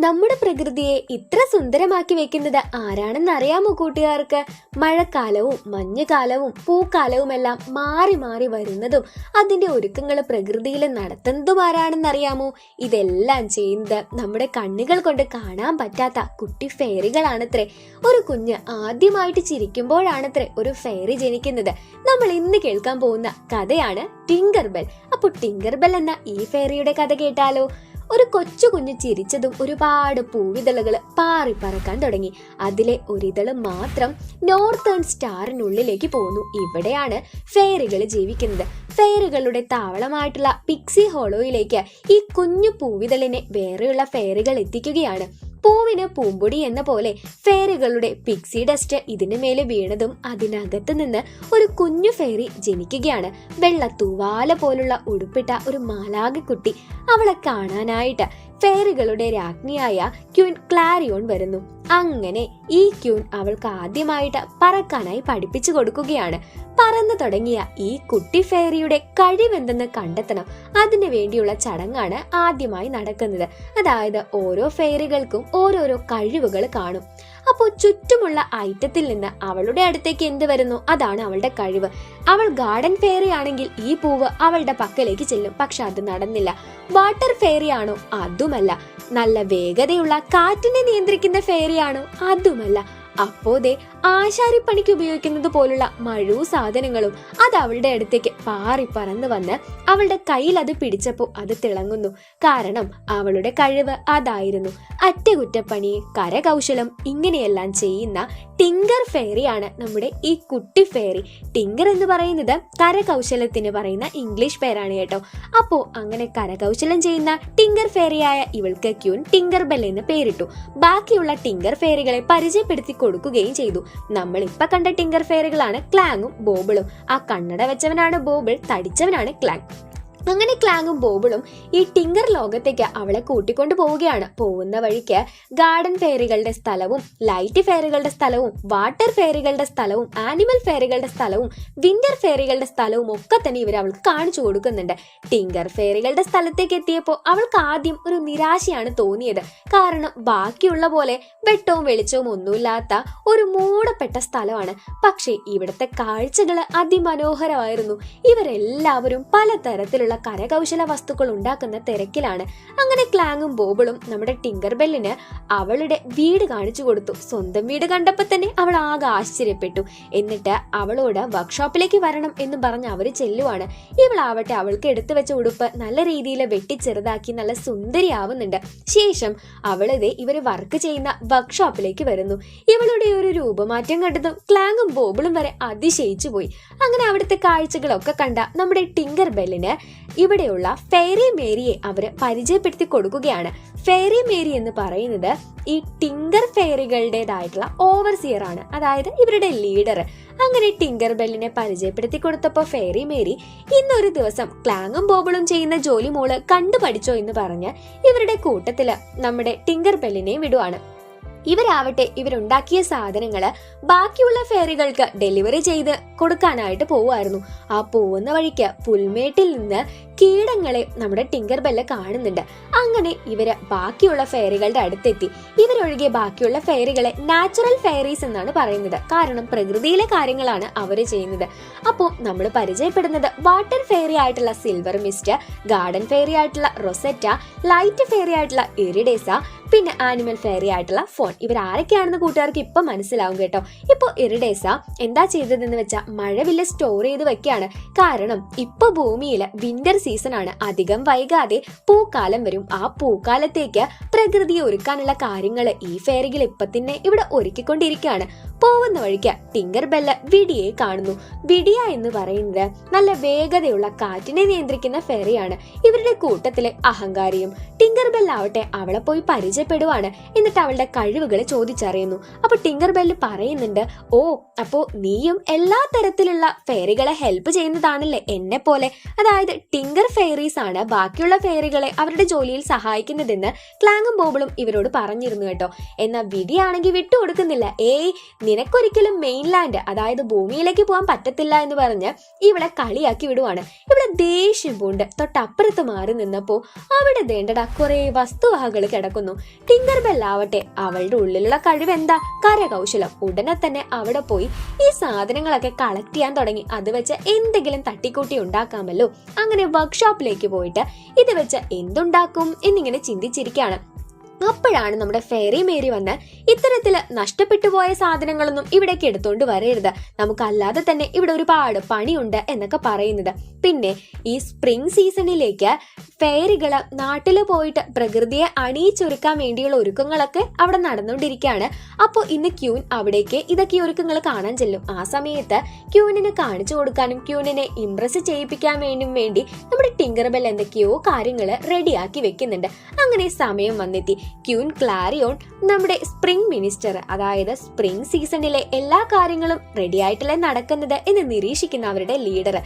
നമ്മുടെ പ്രകൃതിയെ ഇത്ര സുന്ദരമാക്കി വെക്കുന്നത് ആരാണെന്ന് അറിയാമോ കൂട്ടുകാർക്ക്? മഴക്കാലവും മഞ്ഞുകാലവും പൂക്കാലവും എല്ലാം മാറി മാറി വരുന്നതും അതിന്റെ ഒരുക്കങ്ങൾ പ്രകൃതിയിൽ നടത്തുന്നതും ആരാണെന്ന് അറിയാമോ? ഇതെല്ലാം ചെയ്യുന്നത് നമ്മുടെ കണ്ണുകൾ കൊണ്ട് കാണാൻ പറ്റാത്ത കുട്ടി ഫെയറികളാണത്രേ ഒരു കുഞ്ഞ് ആദ്യമായിട്ട് ചിരിക്കുമ്പോഴാണത്രേ ഒരു ഫെയറി ജനിക്കുന്നത്. നമ്മൾ ഇന്ന് കേൾക്കാൻ പോകുന്ന കഥയാണ് ടിങ്കർ ബെൽ അപ്പോൾ ടിങ്കർ ബെൽ എന്ന ഈ ഫെയറിയുടെ കഥ കേട്ടാലോ? ഒരു കൊച്ചു കുഞ്ഞ് ചിരിച്ചതും ഒരുപാട് പൂവിതളുകൾ പാറി പറക്കാൻ തുടങ്ങി. അതിലെ ഒരിതൾ മാത്രം നോർത്തേൺ സ്റ്റാറിനുള്ളിലേക്ക് പോന്നു. ഇവിടെയാണ് ഫെയറികൾ ജീവിക്കുന്നത്. ഫെയറുകളുടെ താവളമായിട്ടുള്ള പിക്സി ഹോളോയിലേക്ക് ഈ കുഞ്ഞു പൂവിതളിനെ വേറെയുള്ള ഫെയറുകൾ എത്തിക്കുകയാണ്. പൂവിന് പൂമ്പൊടി എന്ന പോലെ ഫെയറികളുടെ പിക്സി ഡസ്റ്റ് ഇതിനു മേലെ വീണതും അതിനകത്ത് നിന്ന് ഒരു കുഞ്ഞു ഫെയറി ജനിക്കുകയാണ്. വെള്ള തൂവാല പോലുള്ള ഉടുപ്പിട്ട ഒരു മാലാകക്കുട്ടി അവളെ കാണാനായിട്ട് ഫെയറികളുടെ രാജ്ഞിയായ ക്യൂൻ ക്ലാരിയോൺ വരുന്നു. അങ്ങനെ ഈ ക്യൂൻ അവൾക്ക് ആദ്യമായിട്ട് പറക്കാനായി പഠിപ്പിച്ചു കൊടുക്കുകയാണ്. പറന്നു തുടങ്ങിയ ഈ കുട്ടി ഫെയറിയുടെ കഴിവെന്തെന്ന് കണ്ടെത്തണം. അതിനു വേണ്ടിയുള്ള ചടങ്ങാണ് ആദ്യമായി നടക്കുന്നത്. അതായത് ഓരോ ഫെയറികൾക്കും ഓരോരോ കഴിവുകൾ കാണും. അപ്പോൾ ചുറ്റുമുള്ള ഐറ്റത്തിൽ നിന്ന് അവളുടെ അടുത്തേക്ക് എന്ത് വരുന്നു? അതാണ് അവളുടെ കഴിവ്. അവൾ ഗാർഡൻ ഫെയറി ആണെങ്കിൽ ഈ പൂവ് അവളുടെ പക്കലേക്ക് ചെല്ലും. പക്ഷെ അത് നടന്നില്ല. വാട്ടർ ഫെയറി ആണോ? അതുമല്ല. നല്ല വേഗതയുള്ള കാറ്റിനെ നിയന്ത്രിക്കുന്ന ഫെയറി ആണോ? അതുമല്ല. അപ്പോതേ ആശാരിപ്പണിക്ക് ഉപയോഗിക്കുന്നത് പോലുള്ള മഴു സാധനങ്ങളും അത് അവളുടെ അടുത്തേക്ക് പാറി പറന്നു വന്ന് അവളുടെ കയ്യിൽ അത് പിടിച്ചപ്പോൾ അത് തിളങ്ങുന്നു. കാരണം അവളുടെ കഴിവ് അതായിരുന്നു. അറ്റകുറ്റപ്പണി കരകൗശലം ഇങ്ങനെയെല്ലാം ചെയ്യുന്ന ടിങ്കർ ഫെയറിയാണ് നമ്മുടെ ഈ കുട്ടി ഫെയറി. ടിങ്കർ എന്ന് പറയുന്നത് കരകൗശലത്തിന് പറയുന്ന ഇംഗ്ലീഷ് പേരാണ് കേട്ടോ. അപ്പോ അങ്ങനെ കരകൗശലം ചെയ്യുന്ന ടിങ്കർ ഫെയറിയായ ഇവൾക്ക് ക്യൂൻ ടിങ്കർ ബെൽ എന്ന് പേരിട്ടു. ബാക്കിയുള്ള ടിങ്കർ ഫെയറികളെ പരിചയപ്പെടുത്തി കൊടുക്കുകയും ചെയ്തു. നമ്മൾ ഇപ്പൊ കണ്ട ടിങ്കർ ഫെയറുകളാണ് ക്ലാങ്ങും ബോബിളും. ആ കണ്ണട വെച്ചവനാണ് ബോബിൾ തടിച്ചവനാണ് ക്ലാങ്. അങ്ങനെ ക്ലാങ്ങും ബോബിളും ഈ ടിങ്കർ ലോകത്തേക്ക് അവളെ കൂട്ടിക്കൊണ്ടു പോവുകയാണ്. പോകുന്ന വഴിക്ക് ഗാർഡൻ ഫെയറികളുടെ സ്ഥലവും ലൈറ്റ് ഫെയറികളുടെ സ്ഥലവും വാട്ടർ ഫെയറികളുടെ സ്ഥലവും ആനിമൽ ഫെയറികളുടെ സ്ഥലവും വിന്റർ ഫെയറികളുടെ സ്ഥലവും ഒക്കെ തന്നെ ഇവർ അവൾക്ക് കാണിച്ചു കൊടുക്കുന്നുണ്ട്. ടിങ്കർ ഫെയറികളുടെ സ്ഥലത്തേക്ക് എത്തിയപ്പോൾ അവൾക്ക് ആദ്യം ഒരു നിരാശയാണ് തോന്നിയത്. കാരണം ബാക്കിയുള്ള പോലെ വെട്ടവും വെളിച്ചവും ഒന്നുമില്ലാത്ത ഒരു മൂടപ്പെട്ട സ്ഥലമാണ്. പക്ഷേ ഇവിടുത്തെ കാഴ്ചകൾ അതിമനോഹരമായിരുന്നു. ഇവരെല്ലാവരും പലതരത്തിലുള്ള കരകൗശല വസ്തുക്കൾ ഉണ്ടാക്കുന്ന തിരക്കിലാണ്. അങ്ങനെ ക്ലാങ്ങും ബോബിളും നമ്മുടെ ടിങ്കർ ബെല്ലിന് അവളുടെ വീട് കാണിച്ചു കൊടുത്തു. സ്വന്തം വീട് കണ്ടപ്പോൾ തന്നെ അവൾ ആകെ ആശ്ചര്യപ്പെട്ടു. എന്നിട്ട് അവളോട് വർക്ക്ഷോപ്പിലേക്ക് വരണം എന്ന് പറഞ്ഞ് അവർ ചെല്ലുവാണ്. ഇവളാവട്ടെ അവൾക്ക് എടുത്തു വെച്ച ഉടുപ്പ് നല്ല രീതിയിൽ വെട്ടിച്ചെറുതാക്കി നല്ല സുന്ദരിയാവുന്നുണ്ട്. ശേഷം അവളിത് ഇവർ വർക്ക് ചെയ്യുന്ന വർക്ക്ഷോപ്പിലേക്ക് വരുന്നു. ഇവളുടെ ഒരു രൂപമാറ്റം കണ്ടതും ക്ലാങ്ങും ബോബിളും വരെ അതിശയിച്ചു പോയി അങ്ങനെ അവിടുത്തെ കാഴ്ചകളൊക്കെ കണ്ട നമ്മുടെ ടിങ്കർ ബെല്ലിന് ഇവിടെയുള്ള ഫെയറി മേരിയെ അവർ പരിചയപ്പെടുത്തി കൊടുക്കുകയാണ്. ഫെയറി മേരി എന്ന് പറയുന്നത് ഈ ടിങ്കർ ഫെയറികളുടേതായിട്ടുള്ള ഓവർസിയർ ആണ്. അതായത് ഇവരുടെ ലീഡർ അങ്ങനെ ടിങ്കർ ബെല്ലിനെ പരിചയപ്പെടുത്തി കൊടുത്തപ്പോൾ ഫെയറി മേരി ഇന്നൊരു ദിവസം ക്ലാങ്ങും ബോബിളും ചെയ്യുന്ന ജോലി മോൾ കണ്ടു പഠിച്ചോ എന്ന് പറഞ്ഞ് ഇവരുടെ കൂട്ടത്തിൽ നമ്മുടെ ടിങ്കർ ബെല്ലിനെ വിടുവാണ്. ഇവരാവട്ടെ ഇവരുണ്ടാക്കിയ സാധനങ്ങൾ ബാക്കിയുള്ള ഫെയറികൾക്ക് ഡെലിവറി ചെയ്ത് കൊടുക്കാനായിട്ട് പോവുമായിരുന്നു. ആ പോകുന്ന വഴിക്ക് പുൽമേട്ടിൽ നിന്ന് കീടങ്ങളെ നമ്മുടെ ടിങ്കർ ബെല്ല കാണുന്നുണ്ട്. അങ്ങനെ ഇവർ ബാക്കിയുള്ള ഫെയറികളുടെ അടുത്തെത്തി. ഇവരൊഴികെ ബാക്കിയുള്ള ഫെയറികളെ നാച്ചുറൽ ഫെയറീസ് എന്നാണ് പറയുന്നത്. കാരണം പ്രകൃതിയിലെ കാര്യങ്ങളാണ് അവർ ചെയ്യുന്നത്. അപ്പോൾ നമ്മൾ പരിചയപ്പെടുന്നത് വാട്ടർ ഫെയറി ആയിട്ടുള്ള സിൽവർ മിസ്റ്റ് ഗാർഡൻ ഫെയറി ആയിട്ടുള്ള റൊസെറ്റ ലൈറ്റ് ഫെയറി ആയിട്ടുള്ള ഇറിഡേസ പിന്നെ ആനിമൽ ഫെയറി ആയിട്ടുള്ള ഫോൺ ഇവർ ആരൊക്കെയാണെന്ന് കൂട്ടുകാർക്ക് ഇപ്പൊ മനസ്സിലാവും കേട്ടോ. ഇപ്പൊ ഇറിഡേസ എന്താ ചെയ്തതെന്ന് വെച്ചാൽ മഴവില്ല സ്റ്റോർ ചെയ്ത് വെക്കുകയാണ് കാരണം ഇപ്പൊ ഭൂമിയിൽ വിന്റർ സീസൺ ആണ്. അധികം വൈകാതെ പൂക്കാലം വരും. ആ പൂക്കാലത്തേക്ക് പ്രകൃതിയെ ഒരുക്കാനുള്ള കാര്യങ്ങൾ ഈ ഫെയറികൾ ഇപ്പൊ തന്നെ ഇവിടെ ഒരുക്കിക്കൊണ്ടിരിക്കുകയാണ്. പോകുന്ന വഴിക്ക് ടിങ്കർ ബെല്ല വിടിയെ കാണുന്നു. വിടിയ എന്ന് പറയുന്നത് നല്ല വേഗതയുള്ള കാറ്റിനെ നിയന്ത്രിക്കുന്ന ഫെറിയാണ്. ഇവരുടെ കൂട്ടത്തിലെ അഹങ്കാരിയും ടിങ്കർ ബെല്ലാവട്ടെ അവളെ പോയി പരിചയപ്പെടുവാണ് എന്നിട്ട് അവളുടെ കഴിവുകളെ ചോദിച്ചറിയുന്നു. അപ്പൊ ടിങ്കർ ബെല്ല് പറയുന്നുണ്ട് ഓ അപ്പോ നീയും എല്ലാ തരത്തിലുള്ള ഫെയറികളെ ഹെൽപ്പ് ചെയ്യുന്നതാണല്ലേ എന്നെ പോലെ? അതായത് ടിങ്കർ ഫെയറീസ് ആണ് ബാക്കിയുള്ള ഫെയറികളെ അവരുടെ ജോലിയിൽ സഹായിക്കുന്നതെന്ന് ക്ലാങ്ങും ബോബിളും ഇവരോട് പറഞ്ഞിരുന്നു കേട്ടോ. എന്നാൽ വിടിയാണെങ്കിൽ വിട്ടുകൊടുക്കുന്നില്ല. ഏയ് നിനക്കൊരിക്കലും മെയിൻലാൻഡ് അതായത് ഭൂമിയിലേക്ക് പോകാൻ പറ്റത്തില്ല എന്ന് പറഞ്ഞ് ഇവളെ കളിയാക്കി വിടുവാണ്. ഇവിടെ ദേഷ്യം പൂണ്ട്. തൊട്ടപ്പുറത്ത് മാറി നിന്നപ്പോ അവിടെ വേണ്ടട കുറെ വസ്തുവകകൾ കിടക്കുന്നു. ടിങ്കർ ബെല്ലാവട്ടെ അവളുടെ ഉള്ളിലുള്ള കഴിവ് എന്താ കരകൗശലം. ഉടനെ തന്നെ അവിടെ പോയി ഈ സാധനങ്ങളൊക്കെ കളക്ട് ചെയ്യാൻ തുടങ്ങി. അത് വെച്ച് എന്തെങ്കിലും തട്ടിക്കൂട്ടി ഉണ്ടാക്കാമല്ലോ. അങ്ങനെ വർക്ക്ഷോപ്പിലേക്ക് പോയിട്ട് ഇത് വെച്ച് എന്തുണ്ടാക്കും എന്നിങ്ങനെ ചിന്തിച്ചിരിക്കുകയാണ്. അപ്പോഴാണ് നമ്മുടെ ഫെയറി മേരി വന്ന് ഇത്തരത്തിൽ നഷ്ടപ്പെട്ടു പോയ സാധനങ്ങളൊന്നും ഇവിടേക്ക് എടുത്തോണ്ട് വരരുത്. നമുക്കല്ലാതെ തന്നെ ഇവിടെ ഒരുപാട് പണിയുണ്ട് എന്നൊക്കെ പറയുന്നത്. പിന്നെ ഈ സ്പ്രിംഗ് സീസണിലേക്ക് ഫെയറികൾ നാട്ടിൽ പോയിട്ട് പ്രകൃതിയെ അണിയിച്ചൊരുക്കാൻ വേണ്ടിയുള്ള ഒരുക്കങ്ങളൊക്കെ അവിടെ നടന്നുകൊണ്ടിരിക്കുകയാണ്. അപ്പോൾ ഇന്ന് ക്യൂൻ അവിടേക്ക് ഇതൊക്കെ ഒരുക്കങ്ങൾ കാണാൻ ചെല്ലും. ആ സമയത്ത് ക്യൂനിനെ കാണിച്ചു കൊടുക്കാനും ക്യൂനിനെ ഇംപ്രസ് ചെയ്യിപ്പിക്കാൻ വേണ്ടിയും വേണ്ടി നമ്മുടെ ടിങ്കർബെൽ എന്തൊക്കെയോ കാര്യങ്ങൾ റെഡിയാക്കി വെക്കുന്നുണ്ട്. അങ്ങനെ സമയം വന്നെത്തി. ക്യൂൻ ക്ലാരിയോൺ നമ്മുടെ സ്പ്രിംഗ് മിനിസ്റ്റർ അതായത് സ്പ്രിംഗ് സീസണിലെ എല്ലാ കാര്യങ്ങളും റെഡി ആയിട്ടല്ലേ നടക്കുന്നത് എന്ന് നിരീക്ഷിക്കുന്ന അവരുടെ ലീഡർ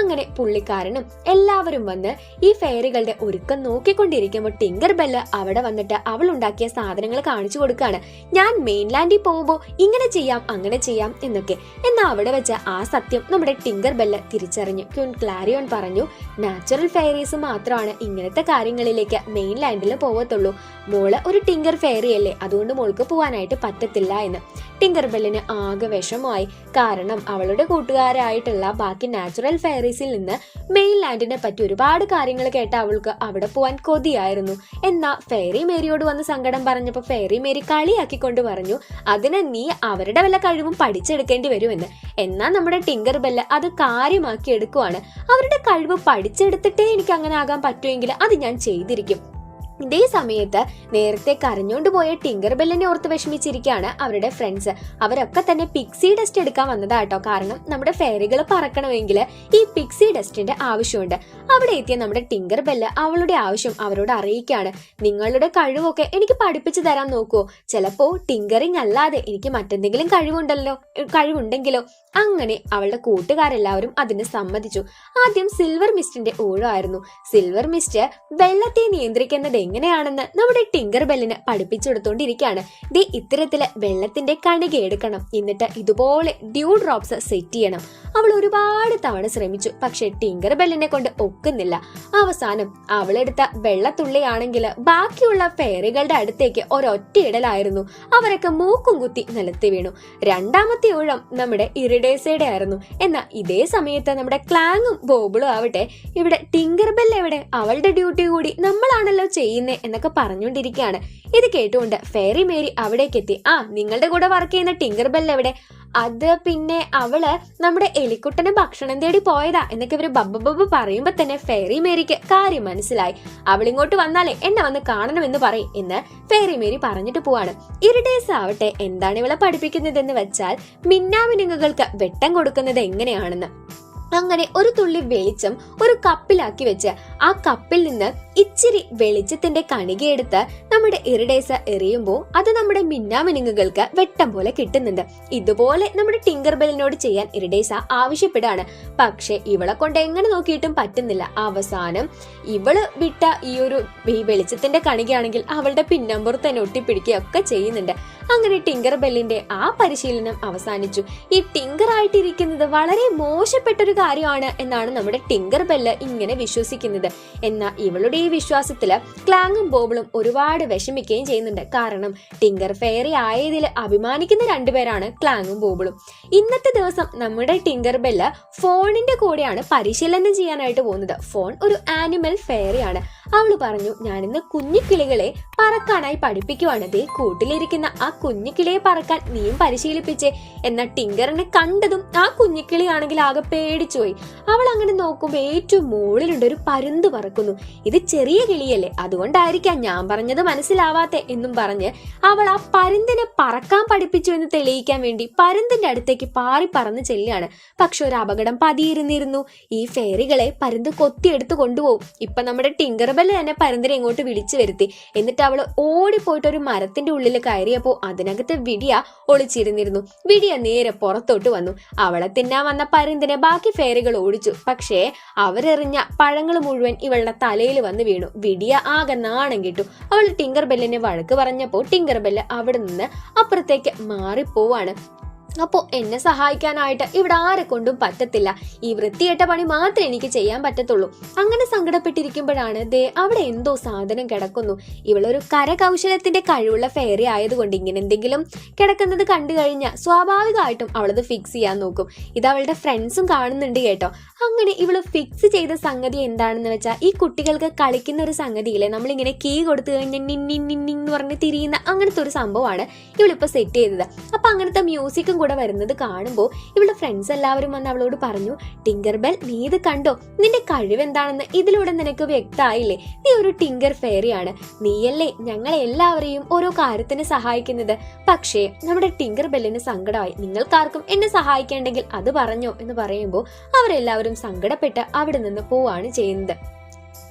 അങ്ങനെ പുള്ളിക്കാരനും എല്ലാവരും വന്ന് ഈ ഫെയറികളുടെ ഒരുക്കം നോക്കിക്കൊണ്ടിരിക്കുമ്പോൾ ടിങ്കർ ബെല്ല് അവിടെ വന്നിട്ട് അവൾ ഉണ്ടാക്കിയ സാധനങ്ങൾ കാണിച്ചു കൊടുക്കുകയാണ്. ഞാൻ മെയിൻലാൻഡിൽ പോകുമ്പോൾ ഇങ്ങനെ ചെയ്യാം അങ്ങനെ ചെയ്യാം എന്നൊക്കെ. എന്നാൽ അവിടെ വെച്ച് ആ സത്യം നമ്മുടെ ടിങ്കർ ബെല്ല് തിരിച്ചറിഞ്ഞു ക്യൂൻ ക്ലാരിയോൺ പറഞ്ഞു നാച്ചുറൽ ഫെയറീസ് മാത്രമാണ് ഇങ്ങനത്തെ കാര്യങ്ങളിലേക്ക് മെയിൻലാൻഡിൽ പോകത്തുള്ളൂ. മോൾ ഒരു ടിങ്കർ ഫെയറി അല്ലേ? അതുകൊണ്ട് മോൾക്ക് പോകാനായിട്ട് പറ്റത്തില്ല എന്ന്. ടിങ്കർ ബെല്ലിന് ആകെ വിഷമമായി. കാരണം അവളുടെ കൂട്ടുകാരായിട്ടുള്ള ബാക്കി നാച്ചുറൽ ഫെയറീസിൽ നിന്ന് മെയിൻ ലാൻഡിനെ പറ്റി ഒരുപാട് കാര്യങ്ങൾ കേട്ട അവൾക്ക് അവിടെ പോവാൻ കൊതിയായിരുന്നു. എന്നാ ഫെയറി മേരിയോട് വന്ന് സങ്കടം പറഞ്ഞപ്പോൾ ഫെയറി മേരി കളിയാക്കിക്കൊണ്ട് പറഞ്ഞു അതിനെ നീ അവരുടെ വല്ല കഴിവും പഠിച്ചെടുക്കേണ്ടി വരുമെന്ന്. എന്നാ നമ്മുടെ ടിങ്കർ ബെല്ല് അത് കാര്യമാക്കി എടുക്കുവാണ്. അവരുടെ കഴിവ് പഠിച്ചെടുത്തിട്ടേ എനിക്ക് അങ്ങനെ ആകാൻ പറ്റുമെങ്കിൽ അത് ഞാൻ ചെയ്തിരിക്കും. ഇതേ സമയത്ത് നേരത്തെ കരഞ്ഞോണ്ട് പോയ ടിങ്കർ ബെല്ലിനെ ഓർത്ത് വിഷമിച്ചിരിക്കുകയാണ് അവരുടെ ഫ്രണ്ട്സ് അവരൊക്കെ തന്നെ പിക്സി ഡസ്റ്റ് എടുക്കാൻ വന്നതാട്ടോ. കാരണം നമ്മുടെ ഫെയറികൾ പറക്കണമെങ്കിൽ ഈ പിക്സി ഡസ്റ്റിന്റെ ആവശ്യമുണ്ട്. അവിടെ എത്തിയ നമ്മുടെ ടിങ്കർ ബെല്ല് അവളുടെ ആവശ്യം അവരോട് അറിയിക്കുകയാണ്. നിങ്ങളുടെ കഴിവൊക്കെ എനിക്ക് പഠിപ്പിച്ചു തരാൻ നോക്കുവോ ചിലപ്പോ ടിങ്കറിങ് അല്ലാതെ എനിക്ക് മറ്റെന്തെങ്കിലും കഴിവുണ്ടല്ലോ കഴിവുണ്ടെങ്കിലോ അങ്ങനെ അവളുടെ കൂട്ടുകാരെല്ലാവരും അതിന് സമ്മതിച്ചു. ആദ്യം സിൽവർ മിസ്റ്റിന്റെ ഊഴമായിരുന്നു. സിൽവർ മിസ്റ്റ് വെള്ളത്തെ നിയന്ത്രിക്കുന്നത് എങ്ങനെയാണെന്ന് നമ്മുടെ ടിങ്കർ ബെല്ലിന് പഠിപ്പിച്ചു കൊടുത്തോണ്ടിരിക്കുകയാണ് ദേ ഇത്തരത്തിൽ വെള്ളത്തിന്റെ കണിക എടുക്കണം. എന്നിട്ട് ഇതുപോലെ ഡ്യൂ ഡ്രോപ്സ് സെറ്റ് ചെയ്യണം. അവൾ ഒരുപാട് തവണ ശ്രമിച്ചു. പക്ഷെ ടിങ്കർ ബെല്ലിനെ കൊണ്ട് ഒക്കുന്നില്ല. അവസാനം അവളെടുത്ത വെള്ളത്തുള്ളിയാണെങ്കിൽ ബാക്കിയുള്ള ഫെയറികളുടെ അടുത്തേക്ക് ഒരൊറ്റ ഇടലായിരുന്നു അവരൊക്കെ മൂക്കും കുത്തി നിലത്ത് വീണു. രണ്ടാമത്തെ ഊഴം നമ്മുടെ ഇറിഡേസയുടെ ആയിരുന്നു. എന്നാൽ ഇതേ സമയത്ത് നമ്മുടെ ക്ലാങ്ങും ബോബിളും ആവട്ടെ ഇവിടെ ടിങ്കർ ബെൽ എവിടെ? അവളുടെ ഡ്യൂട്ടി കൂടി നമ്മളാണല്ലോ ചെയ്യുന്നേ എന്നൊക്കെ പറഞ്ഞുകൊണ്ടിരിക്കുകയാണ്. ഇത് കേട്ടുകൊണ്ട് ഫെയറി മേരി അവിടേക്ക് എത്തി ആ നിങ്ങളുടെ കൂടെ വർക്ക് ചെയ്യുന്ന ടിങ്കർ ബെൽ എവിടെ? അത് പിന്നെ അവൾ നമ്മുടെ എലിക്കുട്ടന് ഭക്ഷണം തേടി പോയതാ എന്നൊക്കെ ഇവർ ബബ്ബ ബബ്ബ പറയുമ്പോ തന്നെ ഫെയറി മേരിക്ക് കാര്യം മനസ്സിലായി. അവൾ ഇങ്ങോട്ട് വന്നാലേ എന്നെ വന്ന് കാണണമെന്ന് പറയും എന്ന് ഫെയറി മേരി പറഞ്ഞിട്ട് പോവാണ്. ഇറിഡേസ് ആവട്ടെ എന്താണ് ഇവളെ പഠിപ്പിക്കുന്നത് എന്ന് വെച്ചാൽ മിന്നാമിനുങ്ങുകൾക്ക് വെട്ടം കൊടുക്കുന്നത് എങ്ങനെയാണെന്ന്. അങ്ങനെ ഒരു തുള്ളി വെളിച്ചം ഒരു കപ്പിലാക്കി വെച്ച് ആ കപ്പിൽ നിന്ന് ഇച്ചിരി വെളിച്ചത്തിന്റെ കണികയെടുത്ത് നമ്മുടെ ഇറിഡേസ എറിയുമ്പോൾ അത് നമ്മുടെ മിന്നാമിനുങ്ങുകൾക്ക് വെട്ടം പോലെ കിട്ടുന്നുണ്ട്. ഇതുപോലെ നമ്മുടെ ടിങ്കർ ബെല്ലിനോട് ചെയ്യാൻ ഇറിഡേസ ആവശ്യപ്പെടാണ്. പക്ഷെ ഇവളെ കൊണ്ട് എങ്ങനെ നോക്കിയിട്ടും പറ്റുന്നില്ല. അവസാനം ഇവൾ വിട്ട ഈ ഒരു ഈ വെളിച്ചത്തിന്റെ കണികയാണെങ്കിൽ അവളുടെ പിന്നമ്പുറത്ത് തന്നെ ഒട്ടിപ്പിടിക്കുകയൊക്കെ ചെയ്യുന്നുണ്ട്. അങ്ങനെ ടിങ്കർ ബെല്ലിന്റെ ആ പരിശീലനം അവസാനിച്ചു. ഈ ടിങ്കർ ആയിട്ടിരിക്കുന്നത് വളരെ മോശപ്പെട്ട ഒരു കാര്യമാണ് എന്നാണ് നമ്മുടെ ടിങ്കർ ബെല്ല് ഇങ്ങനെ വിശ്വസിക്കുന്നത്. എന്നാൽ ഇവളുടെ ഈ വിശ്വാസത്തിൽ ക്ലാങ്ങും ബോബിളും ഒരുപാട് വിഷമിക്കുകയും ചെയ്യുന്നുണ്ട്. കാരണം ടിങ്കർ ഫെയറി ആയതിൽ അഭിമാനിക്കുന്ന രണ്ടുപേരാണ് ക്ലാങ്ങും ബോബിളും. ഇന്നത്തെ ദിവസം നമ്മുടെ ടിങ്കർ ബെല്ല് ഫോണിന്റെ കൂടെയാണ് പരിശീലനം ചെയ്യാനായിട്ട് പോകുന്നത്. ഫോൺ ഒരു ആനിമൽ ഫെയറിയാണ്. അവൾ പറഞ്ഞു ഞാനിന്ന് കുഞ്ഞിക്കിളികളെ പറക്കാനായി പഠിപ്പിക്കുവാണ്. ദേ കൂട്ടിലിരിക്കുന്ന ആ കുഞ്ഞിക്കിളിയെ പറക്കാൻ നീയും പരിശീലിപ്പിച്ചേ. എന്ന ടിങ്കറിനെ കണ്ടതും ആ കുഞ്ഞിക്കിളിയാണെങ്കിൽ ആകെ പേടിച്ചുപോയി. അവൾ അങ്ങനെ നോക്കുമ്പോൾ ഏറ്റവും മുകളിലുണ്ട് ഒരു പരുന്ത് പറക്കുന്നു. ഇത് ചെറിയ കിളിയല്ലേ അതുകൊണ്ടായിരിക്കാം ഞാൻ പറഞ്ഞത് മനസ്സിലാവാത്തെ എന്നും പറഞ്ഞ് അവൾ ആ പരുന്തിനെ പറക്കാൻ പഠിപ്പിച്ചു എന്ന് തെളിയിക്കാൻ വേണ്ടി പരുന്തിന്റെ അടുത്തേക്ക് പാറി പറന്ന് ചെല്ലുകയാണ്. പക്ഷെ ഒരു അപകടം പതിയിരുന്നിരുന്നു. ഈ ഫെയറികളെ പരുന്ത് കൊത്തിയെടുത്ത് കൊണ്ടുപോകും. ഇപ്പൊ നമ്മുടെ ടിങ്കർബെല്ല് തന്നെ പരുന്തിനെ ഇങ്ങോട്ട് വിളിച്ചു വരുത്തി. എന്നിട്ട് അവൾ ഓടിപ്പോയിട്ട് ഒരു മരത്തിന്റെ ഉള്ളിൽ കയറിയപ്പോൾ അതിനകത്ത് വിടിയ ഒളിച്ചിരുന്നിരുന്നു. വിടിയ നേരെ പുറത്തോട്ട് വന്നു. അവളെ തിന്നാൻ വന്ന പരന്തിനെ ബാക്കി ഫെയറികൾ ഓടിച്ചു. പക്ഷേ അവരെറിഞ്ഞ പഴങ്ങൾ മുഴുവൻ ഇവളുടെ തലയിൽ വന്ന് വീണു. വിടിയ ആകെ നാണം കിട്ടു. അവൾ ടിങ്കർ ബെല്ലിനെ വഴക്ക് പറഞ്ഞപ്പോൾ ടിങ്കർ ബെല്ല് അവിടെ നിന്ന് അപ്പുറത്തേക്ക് മാറിപ്പോവാണ്. അപ്പോൾ എന്നെ സഹായിക്കാനായിട്ട് ഇവിടെ ആരെ കൊണ്ടും പറ്റത്തില്ല. ഈ വൃത്തിയേട്ട പണി മാത്രമേ എനിക്ക് ചെയ്യാൻ പറ്റത്തുള്ളൂ. അങ്ങനെ സങ്കടപ്പെട്ടിരിക്കുമ്പോഴാണ് ദേ അവിടെ എന്തോ സാധനം കിടക്കുന്നു. ഇവളൊരു കരകൗശലത്തിന്റെ കഴിവുള്ള ഫെയറി ആയതുകൊണ്ട് ഇങ്ങനെ എന്തെങ്കിലും കിടക്കുന്നത് കണ്ടു കഴിഞ്ഞാൽ സ്വാഭാവികമായിട്ടും അവളത് ഫിക്സ് ചെയ്യാൻ നോക്കും. ഇത് അവളുടെ ഫ്രണ്ട്സും കാണുന്നുണ്ട് കേട്ടോ. അങ്ങനെ ഇവൾ ഫിക്സ് ചെയ്ത സംഗതി എന്താണെന്ന് വെച്ചാൽ ഈ കുട്ടികൾക്ക് കളിക്കുന്ന ഒരു സംഗതിയില്ലേ? നമ്മളിങ്ങനെ കീ കൊടുത്തു കഴിഞ്ഞാൽ നിന്നിന്നിന്നിന്ന് പറഞ്ഞ് തിരിയുന്ന അങ്ങനത്തെ ഒരു സംഭവമാണ് ഇവളിപ്പോൾ സെറ്റ് ചെയ്തത്. അപ്പം അങ്ങനത്തെ മ്യൂസിക്കും കൂടെ വരുന്നത് കാണുമ്പോൾ ഇവളുടെ ഫ്രണ്ട്സ് എല്ലാവരും വന്ന് അവളോട് പറഞ്ഞു ടിങ്കർ ബെൽ നീ ഇത് കണ്ടോ? നിന്റെ കഴിവ് എന്താണെന്ന് ഇതിലൂടെ നിനക്ക് വ്യക്തമായില്ലേ? നീ ഒരു ടിങ്കർ ഫെയറിയാണ് നീയല്ലേ ഞങ്ങളെ എല്ലാവരെയും ഓരോ കാര്യത്തിന് സഹായിക്കുന്നത്? പക്ഷേ നമ്മുടെ ടിങ്കർ ബെല്ലിന് സങ്കടമായി. നിങ്ങൾക്കാർക്കും എന്നെ സഹായിക്കേണ്ടെങ്കിൽ അത് പറഞ്ഞോ എന്ന് പറയുമ്പോൾ അവരെല്ലാവരും സങ്കടപ്പെട്ട് അവിടെ നിന്ന് പോവാണ് ചെയ്യുന്നത്.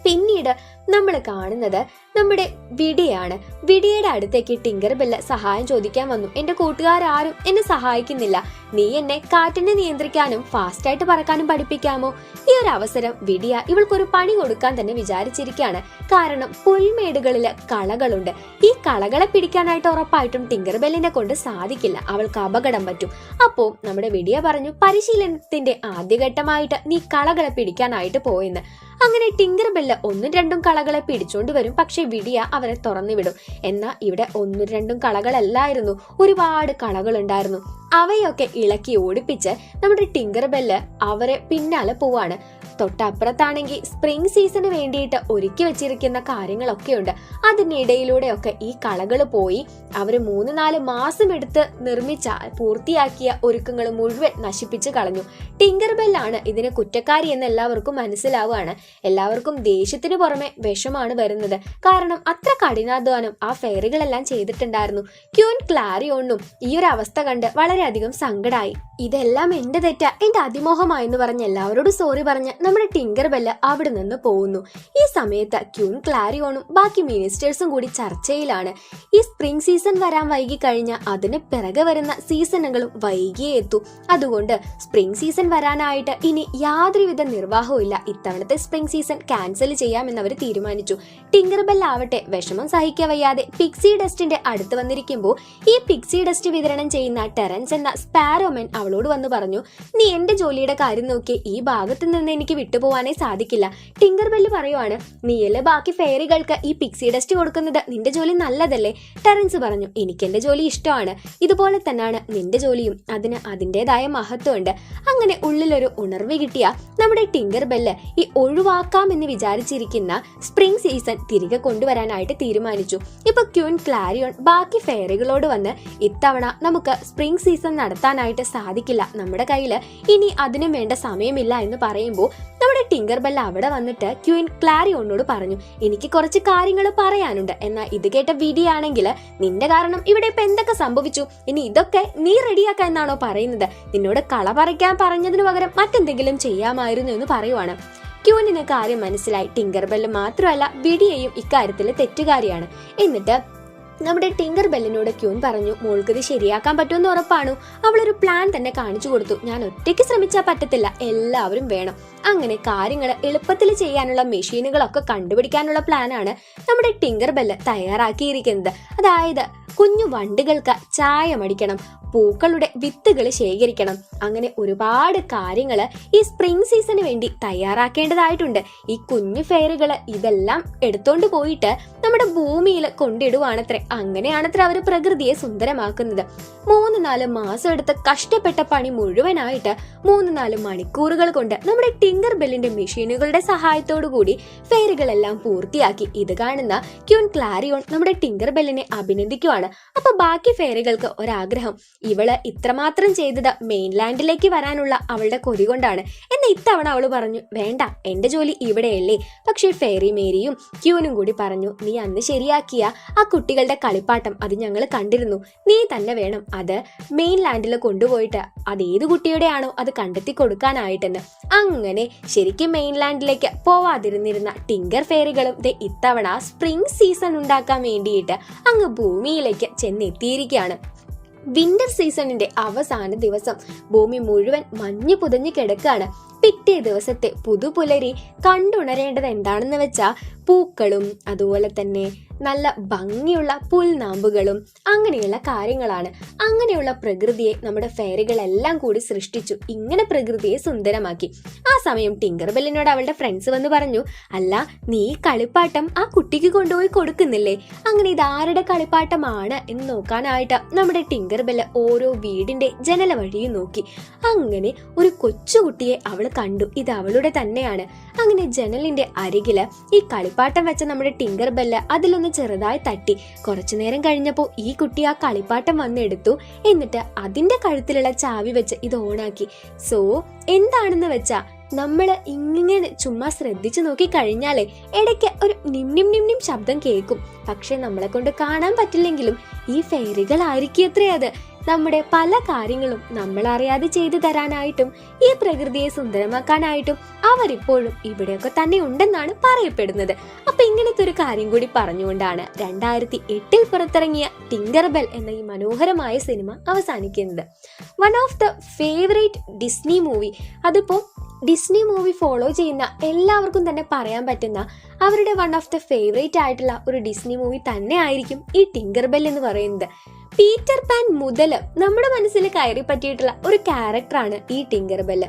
പിന്നീട് നമ്മൾ കാണുന്നത് നമ്മുടെ വിടിയാണ് വിടിയുടെ അടുത്തേക്ക് ടിങ്കർ ബെല്ല സഹായം ചോദിക്കാൻ വന്നു. എന്റെ കൂട്ടുകാരും എന്നെ സഹായിക്കുന്നില്ല. നീ എന്നെ കാറ്റിനെ നിയന്ത്രിക്കാനും ഫാസ്റ്റായിട്ട് പറക്കാനും പഠിപ്പിക്കാമോ? ഈ ഒരു അവസരം വിടിയ ഇവൾക്കൊരു പണി കൊടുക്കാൻ തന്നെ വിചാരിച്ചിരിക്കുകയാണ്. കാരണം പുൽമേടുകളിൽ കളകളുണ്ട്. ഈ കളകളെ പിടിക്കാനായിട്ട് ഉറപ്പായിട്ടും ടിങ്കർ ബെല്ലിനെ കൊണ്ട് സാധിക്കില്ല. അവൾക്ക് അപകടം പറ്റും. അപ്പോ നമ്മുടെ വിടിയ പറഞ്ഞു പരിശീലനത്തിന്റെ ആദ്യഘട്ടമായിട്ട് നീ കളകളെ പിടിക്കാനായിട്ട് പോയെന്ന്. അങ്ങനെ ടിങ്കർ ബെല്ല് ഒന്നും രണ്ടും കളകളെ പിടിച്ചോണ്ട് വരും. പക്ഷെ വിടിയ അവരെ തുറന്നു വിടും. എന്നാൽ ഇവിടെ ഒന്നും രണ്ടും കളകളല്ലായിരുന്നു. ഒരുപാട് കളകളുണ്ടായിരുന്നു. അവയൊക്കെ ഇളക്കി ഓടിപ്പിച്ച് നമ്മുടെ ടിങ്കർ ബെല്ല് അവരെ പിന്നാലെ പോവാണ്. തൊട്ടപ്പുറത്താണെങ്കിൽ സ്പ്രിംഗ് സീസണ് വേണ്ടിയിട്ട് ഒരുക്കി വെച്ചിരിക്കുന്ന കാര്യങ്ങളൊക്കെയുണ്ട്. അതിനിടയിലൂടെയൊക്കെ ഈ കളകൾ പോയി അവർ മൂന്ന് നാല് മാസം എടുത്ത് നിർമ്മിച്ച പൂർത്തിയാക്കിയ ഒരുക്കങ്ങൾ മുഴുവൻ നശിപ്പിച്ച് കളഞ്ഞു. ടിങ്കർ ബെല്ലാണ് ഇതിന് കുറ്റക്കാരി എന്ന് എല്ലാവർക്കും മനസ്സിലാവുകയാണ്. എല്ലാവർക്കും ദേഷ്യത്തിന് പുറമെ വിഷമാണ് വരുന്നത്. കാരണം അത്ര കഠിനാധ്വാനം ആ ഫെയറുകളെല്ലാം ചെയ്തിട്ടുണ്ടായിരുന്നു. ക്യൂൻ ക്ലാരിയോണും ഈ ഒരു അവസ്ഥ കണ്ട് വളരെയധികം സങ്കടമായി ഇതെല്ലാം എന്റെ തെറ്റ എന്റെ അതിമോഹമായെന്ന് പറഞ്ഞ് എല്ലാവരോടും സോറി പറഞ്ഞ് നമ്മുടെ ടിങ്കർ ബെല്ല് അവിടെ നിന്ന് പോകുന്നു. ഈ സമയത്ത് ക്യൂൻ ക്ലാരിയോണും ബാക്കി മിനിസ്റ്റേഴ്സും കൂടി ചർച്ചയിലാണ്. ഈ സ്പ്രിംഗ് സീസൺ വരാൻ വൈകി കഴിഞ്ഞ അതിന് പിറകെ വരുന്ന സീസണുകളും വൈകിയേ എത്തൂ. അതുകൊണ്ട് സ്പ്രിംഗ് സീസൺ വരാനായിട്ട് ഇനി യാതൊരുവിധ നിർവാഹവും ഇല്ല. ഇത്തവണത്തെ സ്പ്രിംഗ് സീസൺ ക്യാൻസൽ ചെയ്യാമെന്ന് അവർ തീരുമാനിച്ചു. ടിങ്കർ ബെൽ ആവട്ടെ വിഷമം സഹിക്കാൻ വയ്യാതെ പിക്സി ഡസ്റ്റിന്റെ അടുത്ത് വന്നിരിക്കുമ്പോൾ ഈ പിക്സി ഡസ്റ്റ് വിതരണം ചെയ്യുന്ന ടെറൻസ് എന്ന സ്പാരോമൻ അവളോട് വന്ന് പറഞ്ഞു നീ എന്റെ ജോലിയുടെ കാര്യം നോക്കി ഈ ഭാഗത്ത് നിന്ന് എനിക്ക് വിട്ടുപോകാനേ സാധിക്കില്ല. ടിങ്കർ ബെല്ല് പറയുവാണ് നീയല്ലേ ബാക്കി ഫെയറികൾക്ക് ഈ പിക്സി ഡസ്റ്റ് കൊടുക്കുന്നത്? നിന്റെ ജോലി നല്ലതല്ലേ? ടെറൻസ് പറഞ്ഞു എനിക്ക് എന്റെ ജോലി ഇഷ്ടമാണ്. ഇതുപോലെ തന്നെയാണ് നിന്റെ ജോലിയും. അതിന് അതിന്റെതായ മഹത്വമുണ്ട്. അങ്ങനെ ഉള്ളിലൊരു ഉണർവ് കിട്ടിയ നമ്മുടെ ടിങ്കർ ബെല്ല് ഈ ഒഴിവാക്കാമെന്ന് വിചാരിച്ചിരിക്കുന്ന സ്പ്രിംഗ് സീസൺ തിരികെ കൊണ്ടുവരാനായിട്ട് തീരുമാനിച്ചു. ഇപ്പൊ ക്യൂൻ ക്ലാരിയോൺ ബാക്കി ഫെയറികളോട് വന്ന് ഇത്തവണ നമുക്ക് സ്പ്രിംഗ് സീസൺ നടത്താനായിട്ട് സാധിക്കില്ല. നമ്മുടെ കയ്യിൽ ഇനി അതിനും വേണ്ട സമയമില്ല എന്ന് പറയുമ്പോൾ നമ്മുടെ ടിങ്കർ ബെല്ല അവിടെ വന്നിട്ട് ക്യൂൻ ക്ലാരിയോണിനോട് പറഞ്ഞു എനിക്ക് കുറച്ച് കാര്യങ്ങൾ പറയാനുണ്ട്. എന്നാൽ ഇത് കേട്ട വിധിയാണെങ്കിൽ നിന്റെ കാരണം ഇവിടെ ഇപ്പൊ എന്തൊക്കെ സംഭവിച്ചു? ഇനി ഇതൊക്കെ നീ റെഡിയാക്കാൻ എന്നാണോ പറയുന്നത്? നിന്നോട് കള പറിക്കാൻ പറഞ്ഞതിന് പകരം മറ്റെന്തെങ്കിലും ചെയ്യാമായിരുന്നു എന്ന് പറയുവാണ്. ക്യൂനിന് കാര്യം മനസ്സിലായി. ടിങ്കർ ബെല്ല് മാത്രമല്ല വിഡിയെയും ഇക്കാര്യത്തിൽ തെറ്റുകാരിയാണ്. എന്നിട്ട് നമ്മുടെ ടിങ്കർ ബെല്ലിനോട് ക്യൂൻ പറഞ്ഞു മോൾക്ക് ഇത് ശരിയാക്കാൻ പറ്റുമെന്ന് ഉറപ്പാണു. അവളൊരു പ്ലാൻ തന്നെ കാണിച്ചു കൊടുത്തു. ഞാൻ ഒറ്റയ്ക്ക് ശ്രമിച്ചാൽ പറ്റത്തില്ല. എല്ലാവരും വേണം. അങ്ങനെ കാര്യങ്ങൾ എളുപ്പത്തിൽ ചെയ്യാനുള്ള മെഷീനുകളൊക്കെ കണ്ടുപിടിക്കാനുള്ള പ്ലാനാണ് നമ്മുടെ ടിങ്കർ ബെല്ല് തയ്യാറാക്കിയിരിക്കുന്നത്. അതായത് കുഞ്ഞു വണ്ടികൾക്ക് ചായ ചായമടിക്കണം പൂക്കളുടെ വിത്തുകൾ ശേഖരിക്കണം. അങ്ങനെ ഒരുപാട് കാര്യങ്ങൾ ഈ സ്പ്രിംഗ് സീസണിന് വേണ്ടി തയ്യാറാക്കേണ്ടതായിട്ടുണ്ട്. ഈ കുഞ്ഞു ഫെയറുകൾ ഇതെല്ലാം എടുത്തോണ്ട് പോയിട്ട് നമ്മുടെ ഭൂമിയിൽ കൊണ്ടിടുവാണത്രേ. അങ്ങനെയാണത്രേ അവർ പ്രകൃതിയെ സുന്ദരമാക്കുന്നത്. മൂന്ന് നാല് മാസം എടുത്ത് കഷ്ടപ്പെട്ട പണി മുഴുവനായിട്ട് മൂന്ന് നാല് മണിക്കൂറുകൾ കൊണ്ട് നമ്മുടെ ടിങ്കർ ബെല്ലിന്റെ മെഷീനുകളുടെ സഹായത്തോടു കൂടി ഫെയറുകളെല്ലാം പൂർത്തിയാക്കി. ഇത് കാണുന്ന ക്യൂൻ ക്ലാരിയോൺ നമ്മുടെ ടിങ്കർ ബെല്ലിനെ അഭിനന്ദിക്കുവാണ്. അപ്പൊ ബാക്കി ഫെയറുകൾക്ക് ഒരാഗ്രഹം. ഇവൾ ഇത്രമാത്രം ചെയ്തത് മെയിൻലാൻഡിലേക്ക് വരാനുള്ള അവളുടെ കൊതി കൊണ്ടാണ്. എന്നാൽ ഇത്തവണ അവൾ പറഞ്ഞു വേണ്ട എന്റെ ജോലി ഇവിടെയല്ലേ. പക്ഷേ ഫെയറി മേരിയും ക്യൂനും കൂടി പറഞ്ഞു നീ അന്ന് ശരിയാക്കിയ ആ കുട്ടികളുടെ കളിപ്പാട്ടം അത് ഞങ്ങൾ കണ്ടിരുന്നു. നീ തന്നെ വേണം അത് മെയിൻലാൻഡിൽ കൊണ്ടുപോയിട്ട് അത് ഏത് കുട്ടിയുടെയാണോ അത് കണ്ടെത്തി കൊടുക്കാനായിട്ടെന്ന്. അങ്ങനെ ശരിക്കും മെയിൻലാൻഡിലേക്ക് പോവാതിരുന്നിരുന്ന ടിങ്കർ ഫെയറികളും ദേ ഇത്തവണ സ്പ്രിംഗ് സീസൺ ഉണ്ടാക്കാൻ വേണ്ടിയിട്ട് അങ്ങ് ഭൂമിയിലേക്ക് ചെന്നെത്തിയിരിക്കുകയാണ്. വിന്റർ സീസണിന്റെ അവസാന ദിവസം. ഭൂമി മുഴുവൻ മഞ്ഞു പുതഞ്ഞു കിടക്കുകയാണ് പിറ്റേ ദിവസത്തെ പുതുപുലരി കണ്ടുണരേണ്ടത് എന്താണെന്ന് വെച്ചാൽ പൂക്കളും അതുപോലെ തന്നെ നല്ല ഭംഗിയുള്ള പുൽനാമ്പുകളും അങ്ങനെയുള്ള കാര്യങ്ങളാണ്. അങ്ങനെയുള്ള പ്രകൃതിയെ നമ്മുടെ ഫെയറികളെല്ലാം കൂടി സൃഷ്ടിച്ചു. ഇങ്ങനെ പ്രകൃതിയെ സുന്ദരമാക്കി. ആ സമയം ടിങ്കർ ബെല്ലിനോട് അവളുടെ ഫ്രണ്ട്സ് വന്ന് പറഞ്ഞു അല്ല നീ കളിപ്പാട്ടം ആ കുട്ടിക്ക് കൊണ്ടുപോയി കൊടുക്കുന്നില്ലേ? അങ്ങനെ ഇത് ആരുടെ കളിപ്പാട്ടമാണ്? എന്ന് നോക്കാനായിട്ട് നമ്മുടെ ടിങ്കർ ബെല്ല് ഓരോ വീടിന്റെ ജനല വഴിയും നോക്കി. അങ്ങനെ ഒരു കൊച്ചുകുട്ടിയെ അവൾ കണ്ടു. ഇത് അവളുടെ തന്നെയാണ്. അങ്ങനെ ജനലിന്റെ അരികിൽ ഈ കളിപ്പാട്ടം വെച്ച നമ്മുടെ ടിങ്കർ ബെല്ല് അതിലൊന്ന് ചെറുതായി തട്ടി. കുറച്ചു നേരം കഴിഞ്ഞപ്പോൾ ഈ കുട്ടി ആ കളിപ്പാട്ടം വന്നെടുത്തു. എന്നിട്ട് അതിന്റെ കഴുത്തിലുള്ള ചാവി വെച്ച് ഇത് ഓണാക്കി. സോ എന്താണെന്ന് വെച്ചാ നമ്മൾ ഇങ്ങനെ ചുമ്മാ ശ്രദ്ധിച്ചു നോക്കി കഴിഞ്ഞാലേ ഇടയ്ക്ക് ഒരു നിം നിം നിം നിം ശബ്ദം കേൾക്കും. പക്ഷെ നമ്മളെ കൊണ്ട് കാണാൻ പറ്റില്ലെങ്കിലും ഈ ഫെയറികളായിരിക്കും അത്രേ അത്. നമ്മുടെ പല കാര്യങ്ങളും നമ്മൾ അറിയാതെ ചെയ്തു തരാനായിട്ടും ഈ പ്രകൃതിയെ സുന്ദരമാക്കാനായിട്ടും അവരിപ്പോഴും ഇവിടെയൊക്കെ തന്നെ ഉണ്ടെന്നാണ് പറയപ്പെടുന്നത്. അപ്പൊ ഇങ്ങനത്തെ ഒരു കാര്യം കൂടി പറഞ്ഞുകൊണ്ടാണ് രണ്ടായിരത്തി എട്ടിൽ പുറത്തിറങ്ങിയ ടിങ്കർ ബെൽ എന്ന ഈ മനോഹരമായ സിനിമ അവസാനിക്കുന്നത്. One of the favourite Disney movie അതിപ്പോ ഡിസ്നി മൂവി ഫോളോ ചെയ്യുന്ന എല്ലാവർക്കും തന്നെ പറയാൻ പറ്റുന്ന അവരുടെ വൺ ഓഫ് ദ ഫേവറേറ്റ് ആയിട്ടുള്ള ഒരു ഡിസ്നി മൂവി തന്നെ ആയിരിക്കും ഈ ടിങ്കർ ബെൽ എന്ന് പറയുന്നത്. പീറ്റർ പാൻ മുതൽ നമ്മുടെ മനസ്സിൽ കയറി പറ്റിയിട്ടുള്ള ഒരു ക്യാരക്ടറാണ് ഈ ടിങ്കർ ബെല്ല്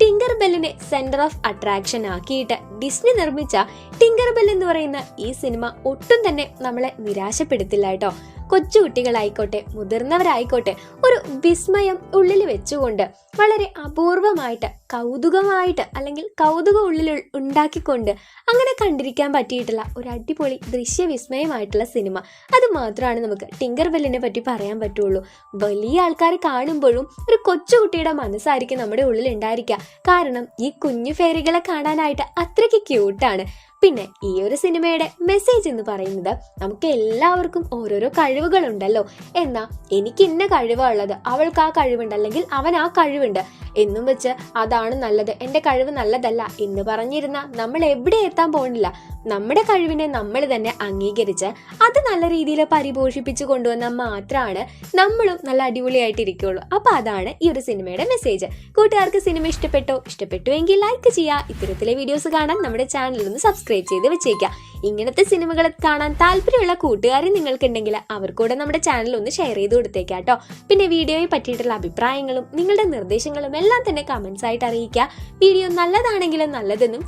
ടിങ്കർ ബെല്ലിനെ സെന്റർ ഓഫ് അട്രാക്ഷൻ ആക്കിയിട്ട് ഡിസ്നി നിർമ്മിച്ച ടിങ്കർ ബെൽ എന്ന് പറയുന്ന ഈ സിനിമ ഒട്ടും തന്നെ നമ്മളെ നിരാശപ്പെടുത്തില്ല കേട്ടോ. കൊച്ചു കുട്ടികളായിക്കോട്ടെ മുതിർന്നവരായിക്കോട്ടെ ഒരു വിസ്മയം ഉള്ളിൽ വെച്ചുകൊണ്ട് വളരെ അപൂർവമായിട്ട് കൗതുകമായിട്ട് അല്ലെങ്കിൽ കൗതുകം ഉള്ളിൽ ഉണ്ടാക്കിക്കൊണ്ട് അങ്ങനെ കണ്ടിരിക്കാൻ പറ്റിയിട്ടുള്ള ഒരു അടിപൊളി ദൃശ്യവിസ്മയമായിട്ടുള്ള സിനിമ. അത് മാത്രമാണ് നമുക്ക് ടിങ്കർ ബെല്ലിനെ പറ്റി പറയാൻ പറ്റുള്ളൂ. വലിയ ആൾക്കാർ കാണുമ്പോഴും ഒരു കൊച്ചുകുട്ടിയുടെ മനസ്സായിരിക്കും നമ്മുടെ ഉള്ളിൽ ഉണ്ടായിരിക്കുക. കാരണം ഈ കുഞ്ഞു ഫേരികളെ കാണാനായിട്ട് അത്രയ്ക്ക് ക്യൂട്ടാണ് പിന്നെ ഈ ഒരു സിനിമയുടെ മെസ്സേജ് എന്ന് പറയുന്നത് നമുക്ക് എല്ലാവർക്കും ഓരോരോ കഴിവുകളുണ്ടല്ലോ. എന്നാ എനിക്ക് ഇന്ന കഴിവാണുള്ളത് അവൾക്ക് ആ കഴിവുണ്ട് അല്ലെങ്കിൽ അവൻ ആ കഴിവുണ്ട്. എന്നും വെച്ച് അതാണ് നല്ലത്. എന്റെ കഴിവ് നല്ലതല്ല എന്ന് പറഞ്ഞിരുന്ന നമ്മൾ എവിടെ എത്താൻ പോകുന്നില്ല. നമ്മുടെ കഴിവിനെ നമ്മൾ തന്നെ അംഗീകരിച്ച് അത് നല്ല രീതിയിൽ പരിപോഷിപ്പിച്ച് കൊണ്ടുവന്നാൽ മാത്രമാണ് നമ്മളും നല്ല അടിപൊളിയായിട്ട് ഇരിക്കുകയുള്ളൂ അപ്പൊ അതാണ് ഈ ഒരു സിനിമയുടെ മെസ്സേജ് കൂട്ടുകാർക്ക് സിനിമ ഇഷ്ടപ്പെട്ടോ? ഇഷ്ടപ്പെട്ടു എങ്കിൽ ലൈക്ക് ചെയ്യുക. ഇത്തരത്തിലെ വീഡിയോസ് കാണാൻ നമ്മുടെ ചാനൽ ഒന്ന് സബ്സ്ക്രൈബ് ചെയ്ത് വെച്ചേക്കുക ഇങ്ങനത്തെ സിനിമകൾ കാണാൻ താല്പര്യമുള്ള കൂട്ടുകാരെ നിങ്ങൾക്കുണ്ടെങ്കിൽ അവർക്കൂടെ നമ്മുടെ ചാനൽ ഒന്ന് ഷെയർ ചെയ്ത് കൊടുത്തേക്കാം കേട്ടോ പിന്നെ വീഡിയോയെ പറ്റിയിട്ടുള്ള അഭിപ്രായങ്ങളും നിങ്ങളുടെ നിർദ്ദേശങ്ങളും എല്ലാം തന്നെ കമൻസ് ആയിട്ട് അറിയിക്കുക വീഡിയോ നല്ലതാണെങ്കിലും നല്ലതെന്നും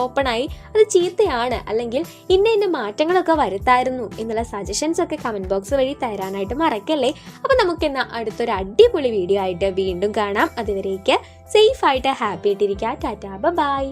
ഓപ്പൺ ആയി അത് ചീത്തയാണ് അല്ലെങ്കിൽ ഇന്ന ഇന്ന മാറ്റങ്ങളൊക്കെ വരുത്തായിരുന്നു എന്നുള്ള സജഷൻസ് ഒക്കെ കമന്റ് ബോക്സ് വഴി തരാനായിട്ട് മറക്കല്ലേ? അപ്പൊ നമുക്ക് ഇന്ന് അടുത്തൊരു അടിപൊളി വീഡിയോ ആയിട്ട് വീണ്ടും കാണാം. അതുവരേക്ക് സേഫ് ആയിട്ട് ഹാപ്പി ആയിട്ടിരിക്കുക ടാറ്റാ ബൈ